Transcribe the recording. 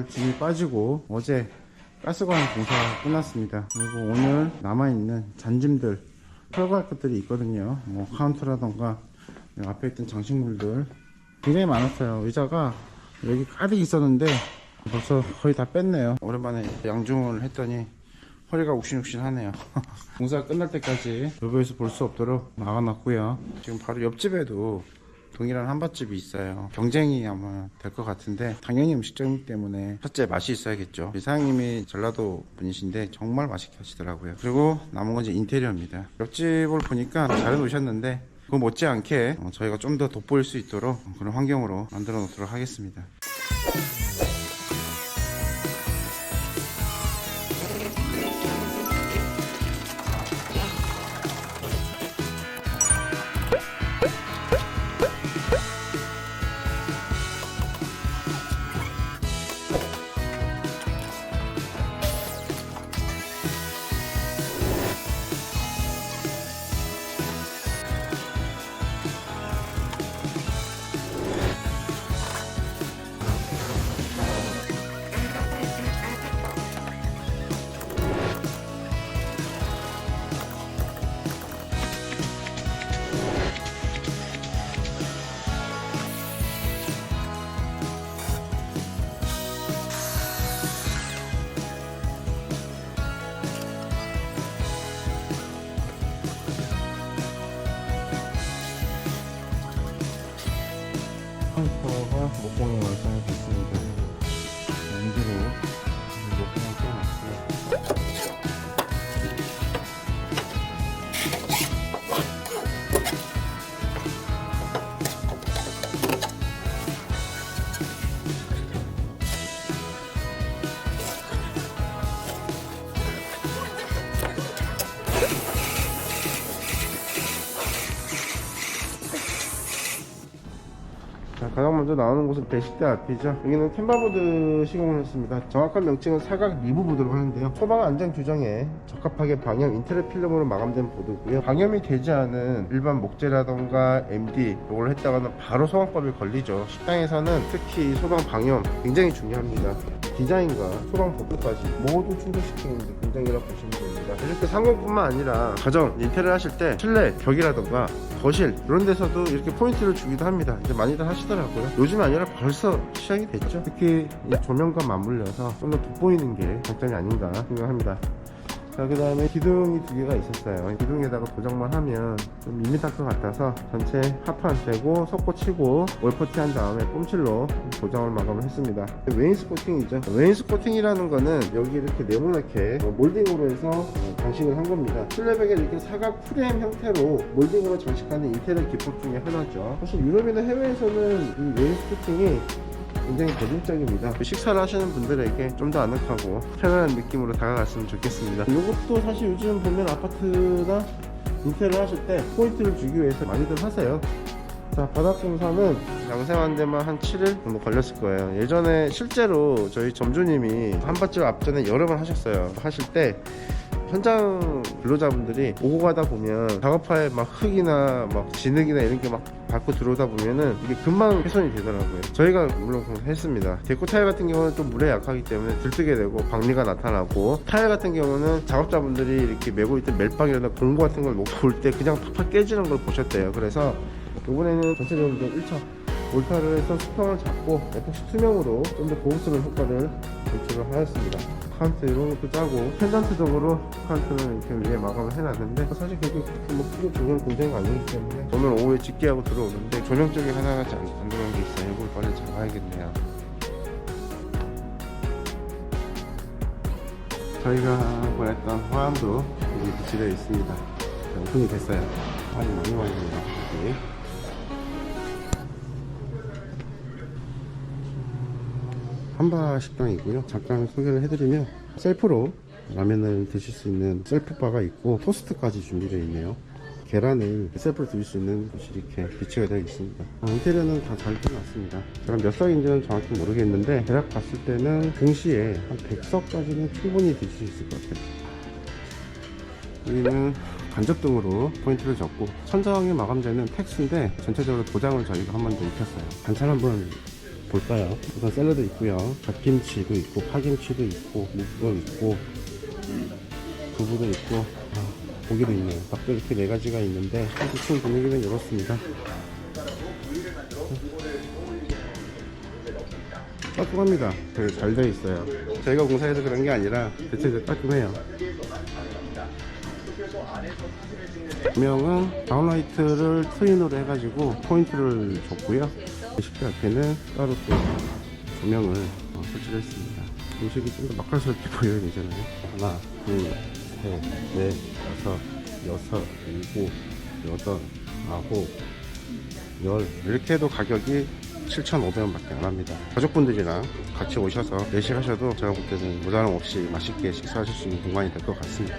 오늘 짐이 빠지고 어제 가스관 공사가 끝났습니다. 그리고 오늘 남아있는 잔짐들 철거할 것들이 있거든요. 뭐 카운터라던가 앞에 있던 장식물들 굉장히 많았어요. 의자가 여기 가득 있었는데 벌써 거의 다 뺐네요. 오랜만에 양중을 했더니 허리가 욱신욱신하네요. 공사가 끝날 때까지 외부에서 볼 수 없도록 막아놨고요. 지금 바로 옆집에도 동일한 한밭집이 있어요. 경쟁이 아마 될 것 같은데 당연히 음식점이기 때문에 첫째 맛이 있어야겠죠. 우리 사장님이 전라도 분이신데 정말 맛있게 하시더라고요. 그리고 남은 건 이제 인테리어입니다. 옆집을 보니까 잘 해놓으셨는데 그 못지않게 어, 저희가 좀 더 돋보일 수 있도록 그런 환경으로 만들어 놓도록 하겠습니다. 먼저 나오는 곳은 배식대 앞이죠. 여기는 템바보드 시공을 했습니다. 정확한 명칭은 사각 리브 보드라고 하는데요. 소방 안전 규정에 적합하게 방염 인테리어 필름으로 마감된 보드고요. 방염이 되지 않은 일반 목재라던가 MD 이걸 했다가는 바로 소방법에 걸리죠. 식당에서는 특히 소방 방염 굉장히 중요합니다. 디자인과 소방 보드까지 모두 충족시키는 데 굉장히라고 보시면 됩니다. 이렇게 상공뿐만 아니라 가정 인테리어 하실 때 실내 벽이라던가 거실 이런 데서도 이렇게 포인트를 주기도 합니다. 이제 많이들 하시더라고요. 요즘 아니라 벌써 시작이 됐죠. 특히 이 조명과 맞물려서 좀 더 돋보이는 게 장점이 아닌가 생각합니다. 자, 그 다음에 기둥이 두 개가 있었어요. 기둥에다가 도장만 하면 좀 밋밋할 것 같아서 전체 하판 떼고 석고 치고 월퍼티 한 다음에 꼼칠로 도장을 마감을 했습니다. 웨인스 코팅이죠. 웨인스 코팅이라는 거는 여기 이렇게 네모나게 몰딩으로 해서 어, 장식을 한 겁니다. 슬랩에게 이렇게 사각 프레임 형태로 몰딩으로 장식하는 인테리어 기법 중에 하나죠. 사실 유럽이나 해외에서는 이 웨인스 코팅이 굉장히 대중적입니다. 식사를 하시는 분들에게 좀 더 아늑하고 편안한 느낌으로 다가갔으면 좋겠습니다. 이것도 사실 요즘 보면 아파트나 인테리어 하실 때 포인트를 주기 위해서 많이들 하세요. 자, 바닥 공사는 양생한 데만 한 7일 정도 걸렸을 거예요. 예전에 실제로 저희 점주님이 한밭집 앞전에 여러 번 하셨어요. 하실 때 현장 근로자분들이 오고 가다 보면 작업화에 막 흙이나 막 진흙이나 이런 게 막 밟고 들어오다 보면은 이게 금방 훼손이 되더라고요. 저희가 물론 했습니다. 데코 타일 같은 경우는 좀 물에 약하기 때문에 들뜨게 되고 박리가 나타나고 타일 같은 경우는 작업자분들이 이렇게 메고 있던 멜빵이나 공구 같은 걸 놓고 올 때 그냥 팍팍 깨지는 걸 보셨대요. 그래서 이번에는 전체적으로 좀 1차 몰타를 해서 수평을 잡고 에폭시 투명으로 좀 더 고급스러운 효과를 연출을 하였습니다. 카운트 이런 것도 짜고 펜던트적으로 카운트는 이렇게 위에 마감을 해놨는데 사실 그게 뭐 크게 중요한 공장이 아니기 때문에 오늘 오후에 집계하고 들어오는데 조명 쪽에 하나가 안, 안 들어온 게 있어요. 이걸 빨리 잡아야겠네요. 저희가 보냈던 화환도 여기 비치되어 있습니다. 자, 오픈이 됐어요. 많이 많이 왔네요. 여기. 한바 식당이고요. 잠깐 소개를 해드리면 셀프로 라면을 드실 수 있는 셀프바가 있고 토스트까지 준비되어 있네요. 계란을 셀프로 드실 수 있는 곳이 이렇게 비치가 되어 있습니다. 어, 인테리어는 다 잘 끝났습니다. 제가 몇 석인지는 정확히 모르겠는데 대략 봤을 때는 동시에 한 100석까지는 충분히 드실 수 있을 것 같아요. 여기는 간접 등으로 포인트를 줬고 천장에 마감되는 텍스인데 전체적으로 도장을 저희가 한 번 더 입혔어요. 관찰 한번 볼까요? 우선 샐러드 있고요. 갓김치도 있고 파김치도 있고 묵도 있고 두부도 있고 아, 고기도 있네요. 밥도 이렇게 네 가지가 있는데 대충 분위기는 이렇습니다. 깔끔합니다. 되게 잘 되어 있어요. 저희가 공사해서 그런 게 아니라 대체 깔끔해요. 조명은 다운라이트를 트윈으로 해가지고 포인트를 줬고요. 식대 앞에는 따로 또 조명을 어, 설치를 했습니다. 음식이 좀 더 맛깔스럽게 보여야 되잖아요. 하나, 둘, 셋, 넷, 다섯, 여섯, 일곱, 여덟, 아홉, 열 이렇게 해도 가격이 7,500원 밖에 안 합니다. 가족분들이랑 같이 오셔서 외식하셔도 제가 볼 때는 무단함 없이 맛있게 식사하실 수 있는 공간이 될 것 같습니다.